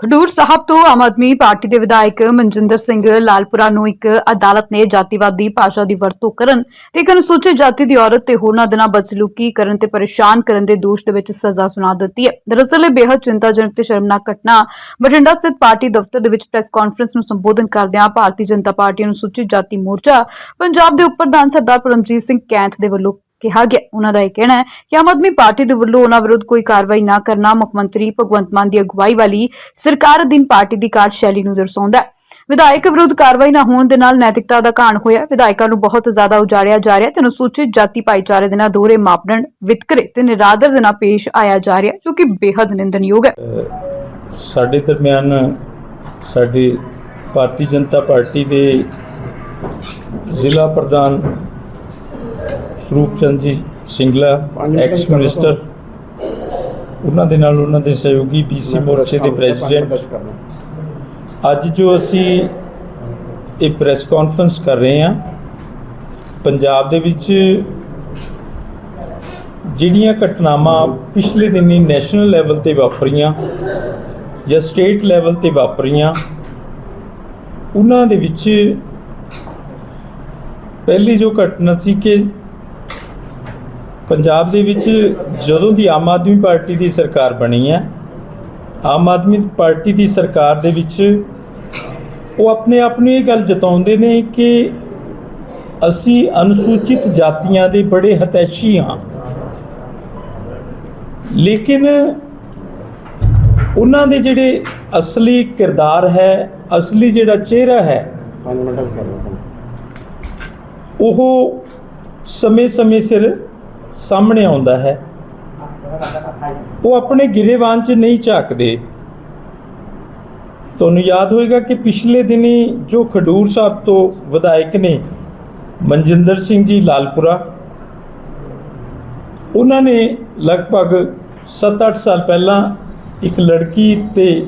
ਖਡੂਰ ਸਾਹਿਬ ਤੋਂ ਆਮ ਆਦਮੀ ਪਾਰਟੀ ਦੇ ਵਿਧਾਇਕ ਮਨਜਿੰਦਰ ਸਿੰਘ ਲਾਲਪੁਰਾ ਨੂੰ ਇੱਕ ਅਦਾਲਤ ਨੇ ਜਾਤੀਵਾਦੀ ਭਾਸ਼ਾ ਦੀ ਵਰਤੋਂ ਕਰਨ ਤੇ ਇੱਕ ਅਨੁਸੂਚਿਤ ਜਾਤੀ ਦੀ ਔਰਤ ਤੇ ਹੋਰਨਾਂ ਦੇ ਨਾਲ ਬਦਸਲੂਕੀ ਕਰਨ ਤੇ ਪਰੇਸ਼ਾਨ ਕਰਨ ਦੇ ਦੋਸ਼ ਦੇ ਵਿੱਚ ਸਜ਼ਾ ਸੁਣਾ ਦਿੱਤੀ ਹੈ। ਦਰਅਸਲ ਇਹ ਬੇहद ਚਿੰਤਾਜਨਕ ਤੇ ਸ਼ਰਮਨਾਕ ਘਟਨਾ ਬਠਿੰਡਾ ਸਥਿਤ ਪਾਰਟੀ ਦਫ਼ਤਰ ਦੇ ਵਿੱਚ ਪ੍ਰੈਸ ਕਾਨਫਰੰਸ ਨੂੰ ਸੰਬੋਧਨ ਕਰਦਿਆਂ ਭਾਰਤੀ ਜਨਤਾ ਪਾਰਟੀ ਅਨੁਸੂਚਿਤ ਜਾਤੀ ਮੋਰਚਾ ਪੰਜਾਬ ਦੇ ਉਪ ਪ੍ਰਧਾਨ ਸਰਦਾਰ ਪਰਮਜੀਤ ਸਿੰਘ ਕੈਂਥ ਦੇ ਵੱਲੋਂ ਕਿਹਾ ਗਿਆ ਉਹਨਾਂ ਦਾ ਇਹ ਕਹਿਣਾ ਹੈ ਕਿ ਆਮ ਆਦਮੀ ਪਾਰਟੀ ਦੇ ਵੱਲੋਂ ਉਹਨਾਂ ਵਿਰੁੱਧ ਕੋਈ ਕਾਰਵਾਈ ਨਾ ਕਰਨਾ ਮੁੱਖ ਮੰਤਰੀ ਭਗਵੰਤ ਮਾਨ ਦੀ ਅਗਵਾਈ ਵਾਲੀ ਸਰਕਾਰ ਅਧੀਨ ਪਾਰਟੀ ਦੀ ਕਾਰਜਸ਼ੈਲੀ ਨੂੰ ਦਰਸਾਉਂਦਾ ਹੈ। ਵਿਧਾਇਕ ਵਿਰੁੱਧ ਕਾਰਵਾਈ ਨਾ ਹੋਣ ਦੇ ਨਾਲ ਨੈਤਿਕਤਾ ਦਾ ਘਾਣ ਹੋਇਆ ਵਿਧਾਇਕਾਂ ਨੂੰ ਬਹੁਤ ਜ਼ਿਆਦਾ ਉਜਾੜਿਆ ਜਾ ਰਿਹਾ ਤੇ ਅਨੁਸੂਚਿਤ ਜਾਤੀ ਭਾਈਚਾਰੇ ਦੇ ਨਾਲ ਦੋਹਰੇ ਮਾਪਦੰਡ ਵਿਤਕਰੇ ਤੇ ਨਿਰਾਦਰ ਦੇ ਨਾਲ ਪੇਸ਼ ਆਇਆ ਜਾ ਰਿਹਾ ਜੋ ਕਿ ਬੇहद ਨਿੰਦਨਯੋਗ ਹੈ। ਸਾਡੇ ਦਰਮਿਆਨ ਸਾਡੇ ਭਾਰਤੀ ਜਨਤਾ ਪਾਰਟੀ ਦੇ ਜ਼ਿਲ੍ਹਾ ਪ੍ਰਧਾਨ ਸਰੂਪ ਚੰਦ ਜੀ ਸਿੰਗਲਾ ਐਕਸ ਮਿਨਿਸਟਰ ਉਹਨਾਂ ਦੇ ਨਾਲ ਉਹਨਾਂ ਦੇ ਸਹਿਯੋਗੀ ਬੀਸੀ ਮੋਰਚੇ ਦੇ ਪ੍ਰੈਜ਼ੀਡੈਂਟ। ਅੱਜ ਜੋ ਅਸੀਂ ਇਹ ਪ੍ਰੈਸ ਕਾਨਫਰੰਸ ਕਰ ਰਹੇ ਹਾਂ ਪੰਜਾਬ ਦੇ ਵਿੱਚ ਜਿਹੜੀਆਂ ਘਟਨਾਵਾਂ ਪਿਛਲੇ ਦਿਨੀ ਨੈਸ਼ਨਲ ਲੈਵਲ ਤੇ ਵਾਪਰੀਆਂ ਜਾਂ ਸਟੇਟ ਲੈਵਲ ਤੇ ਵਾਪਰੀਆਂ ਉਹਨਾਂ ਦੇ ਵਿੱਚ ਪਹਿਲੀ ਜੋ ਘਟਨਾ ਸੀ ਕਿ ਪੰਜਾਬ ਦੇ ਵਿੱਚ ਜਦੋਂ ਦੀ ਆਮ ਆਦਮੀ ਪਾਰਟੀ ਦੀ ਸਰਕਾਰ ਬਣੀ ਹੈ ਆਮ ਆਦਮੀ ਪਾਰਟੀ ਦੀ ਸਰਕਾਰ ਦੇ ਵਿੱਚ ਉਹ ਆਪਣੇ ਆਪ ਨੂੰ ਇਹ ਗੱਲ ਜਤਾਉਂਦੇ ਨੇ ਕਿ ਅਸੀਂ ਅਨੁਸੂਚਿਤ ਜਾਤੀਆਂ ਦੇ ਬੜੇ ਹਤੈਸ਼ੀ ਹਾਂ। ਲੇਕਿਨ ਉਹਨਾਂ ਦੇ ਜਿਹੜੇ ਅਸਲੀ ਕਿਰਦਾਰ ਹੈ ਅਸਲੀ ਜਿਹੜਾ ਚਿਹਰਾ ਹੈ ਉਹ ਸਮੇਂ-ਸਮੇਂ ਸਿਰ ਸਾਹਮਣੇ ਆਉਂਦਾ ਹੈ। ਉਹ ਆਪਣੇ ਗਿਰੇਵਾਨ 'ਚ ਨਹੀਂ ਝਾਕਦੇ। ਤੁਹਾਨੂੰ ਯਾਦ ਹੋਏਗਾ ਕਿ ਪਿਛਲੇ ਦਿਨੀ ਜੋ ਖਡੂਰ ਸਾਹਿਬ ਤੋਂ ਵਿਧਾਇਕ ਨੇ ਮਨਜਿੰਦਰ ਸਿੰਘ ਜੀ ਲਾਲਪੁਰਾ, ਉਹਨਾਂ ਨੇ ਲਗਭਗ 7-8 ਸਾਲ ਪਹਿਲਾਂ ਇੱਕ ਲੜਕੀ ਤੇ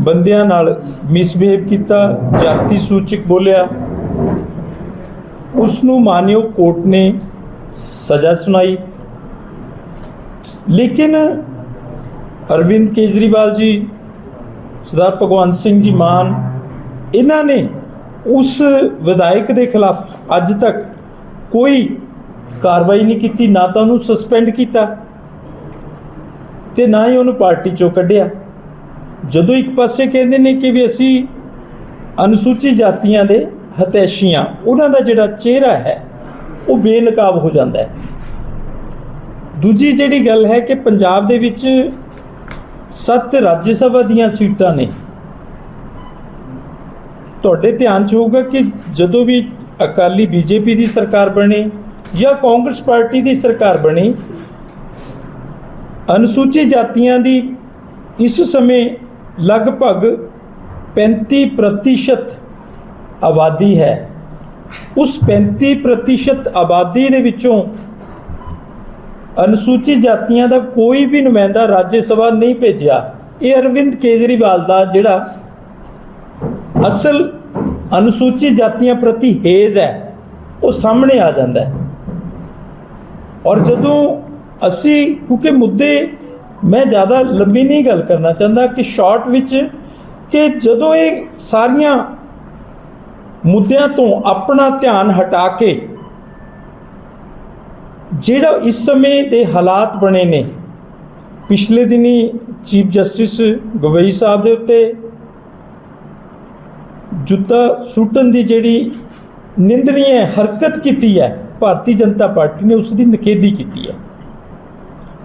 ਬੰਦਿਆਂ ਨਾਲ ਮਿਸਬਿਹੇਵ ਕੀਤਾ, ਜਾਤੀ ਸੂਚਕ ਬੋਲਿਆ। ਉਸ ਨੂੰ ਮਾਨਯੋਗ ਕੋਰਟ ਨੇ ਸਜ਼ਾ ਸੁਣਾਈ ਲੇਕਿਨ ਅਰਵਿੰਦ ਕੇਜਰੀਵਾਲ ਜੀ ਸਰਦਾਰ ਭਗਵੰਤ ਸਿੰਘ ਜੀ ਮਾਨ ਇਹਨਾਂ ਨੇ ਉਸ ਵਿਧਾਇਕ ਦੇ ਖਿਲਾਫ ਅੱਜ ਤੱਕ ਕੋਈ ਕਾਰਵਾਈ ਨਹੀਂ ਕੀਤੀ ਨਾ ਤਾਂ ਉਹਨੂੰ ਸਸਪੈਂਡ ਕੀਤਾ ਤੇ ਨਾ ਹੀ ਉਹਨੂੰ ਪਾਰਟੀ ਚੋਂ ਕੱਢਿਆ ਜਦੋਂ ਇੱਕ ਪਾਸੇ ਕਹਿੰਦੇ ਨੇ ਕਿ ਵੀ ਅਸੀਂ ਅਨੁਸੂਚਿਤ ਜਾਤੀਆਂ ਦੇ ਹਤੈਸ਼ੀਆਂ ਉਹਨਾਂ ਦਾ ਜਿਹੜਾ ਚਿਹਰਾ ਹੈ ਉਹ ਬੇਨਕਾਬ ਹੋ ਜਾਂਦਾ ਹੈ। ਦੂਜੀ ਜਿਹੜੀ ਗੱਲ ਹੈ ਕਿ ਪੰਜਾਬ ਦੇ ਵਿੱਚ ਸੱਤ ਰਾਜ ਸਭਾ ਦੀਆਂ ਸੀਟਾਂ ਨੇ। ਤੁਹਾਡੇ ਧਿਆਨ 'ਚ ਹੋਊਗਾ ਕਿ ਜਦੋਂ ਵੀ ਅਕਾਲੀ ਬੀਜੇਪੀ ਦੀ ਸਰਕਾਰ ਬਣੀ ਜਾਂ ਕਾਂਗਰਸ ਪਾਰਟੀ ਦੀ ਸਰਕਾਰ ਬਣੀ, ਅਨੁਸੂਚਿਤ ਜਾਤੀਆਂ ਦੀ ਇਸ ਸਮੇਂ ਲਗਭਗ 35% ਆਬਾਦੀ ਹੈ। ਉਸ 35% ਆਬਾਦੀ ਦੇ ਵਿੱਚੋਂ ਅਨੁਸੂਚਿਤ ਜਾਤੀਆਂ ਦਾ ਕੋਈ ਵੀ ਨੁਮਾਇੰਦਾ ਰਾਜ ਸਭਾ ਨਹੀਂ ਭੇਜਿਆ। ਇਹ ਅਰਵਿੰਦ ਕੇਜਰੀਵਾਲ ਦਾ ਜਿਹੜਾ ਅਸਲ ਅਨੁਸੂਚਿਤ ਜਾਤੀਆਂ ਪ੍ਰਤੀ ਹੇਜ਼ ਹੈ, ਉਹ ਸਾਹਮਣੇ ਆ ਜਾਂਦਾ ਹੈ। ਔਰ ਜਦੋਂ ਅਸੀਂ, ਕਿਉਂਕਿ ਮੁੱਦੇ ਮੈਂ ਜ਼ਿਆਦਾ ਲੰਬੀ ਨਹੀਂ ਗੱਲ ਕਰਨਾ ਚਾਹੁੰਦਾ ਕਿ ਸ਼ਾਰਟ ਵਿੱਚ ਕਿ ਜਦੋਂ ਇਹ ਸਾਰੀਆਂ ਮੁੱਦਿਆਂ ਤੋਂ ਆਪਣਾ ਧਿਆਨ ਹਟਾ ਕੇ ਜਿਹੜਾ ਇਸ ਸਮੇਂ ਦੇ ਹਾਲਾਤ ਬਣੇ ਨੇ, ਪਿਛਲੇ ਦਿਨੀ ਚੀਫ ਜਸਟਿਸ ਗਵਈ ਸਾਹਿਬ ਦੇ ਉੱਤੇ ਜੁੱਤਾ ਸੁੱਟਣ ਦੀ ਜਿਹੜੀ ਨਿੰਦਨੀय ਹਰਕਤ ਕੀਤੀ ਹੈ, ਭਾਰਤੀ ਜਨਤਾ ਪਾਰਟੀ ਨੇ ਉਸ ਦੀ ਨਿਖੇਧੀ ਕੀਤੀ ਹੈ।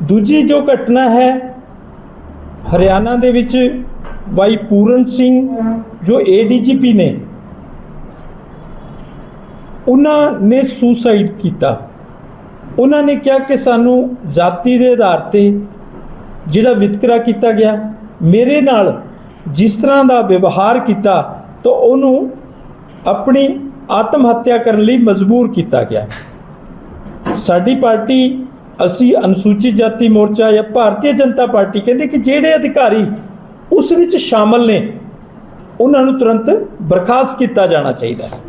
ਦੂਜੀ ਜੋ ਘਟਨਾ ਹੈ, ਹਰਿਆਣਾ ਦੇ ਵਿੱਚ ਵਾਈ ਪੂਰਨ ਸਿੰਘ ਜੋ ਏਡੀਜੀਪੀ ਨੇ ਉਹਨਾਂ ਨੇ ਸੁਸਾਈਡ ਕੀਤਾ। ਉਹਨਾਂ ਨੇ ਕਿਹਾ ਕਿ ਸਾਨੂੰ ਜਾਤੀ ਦੇ ਆਧਾਰ ਤੇ ਜਿਹੜਾ ਵਿਤਕਰਾ ਕੀਤਾ ਗਿਆ, ਮੇਰੇ ਨਾਲ ਜਿਸ ਤਰ੍ਹਾਂ ਦਾ ਵਿਵਹਾਰ ਕੀਤਾ, ਤਾਂ ਉਹਨੂੰ ਆਪਣੀ ਆਤਮ ਹੱਤਿਆ ਕਰਨ ਲਈ ਮਜਬੂਰ ਕੀਤਾ ਗਿਆ। ਸਾਡੀ ਪਾਰਟੀ, ਅਸੀਂ ਅਨੁਸੂਚਿਤ ਜਾਤੀ ਮੋਰਚਾ ਜਾਂ ਭਾਰਤੀ ਜਨਤਾ ਪਾਰਟੀ ਕਹਿੰਦੇ ਕਿ ਜਿਹੜੇ ਅਧਿਕਾਰੀ ਉਸ ਵਿੱਚ ਸ਼ਾਮਲ ਨੇ, ਉਹਨਾਂ ਨੂੰ ਤੁਰੰਤ ਬਰਖਾਸਤ ਕੀਤਾ ਜਾਣਾ ਚਾਹੀਦਾ ਹੈ।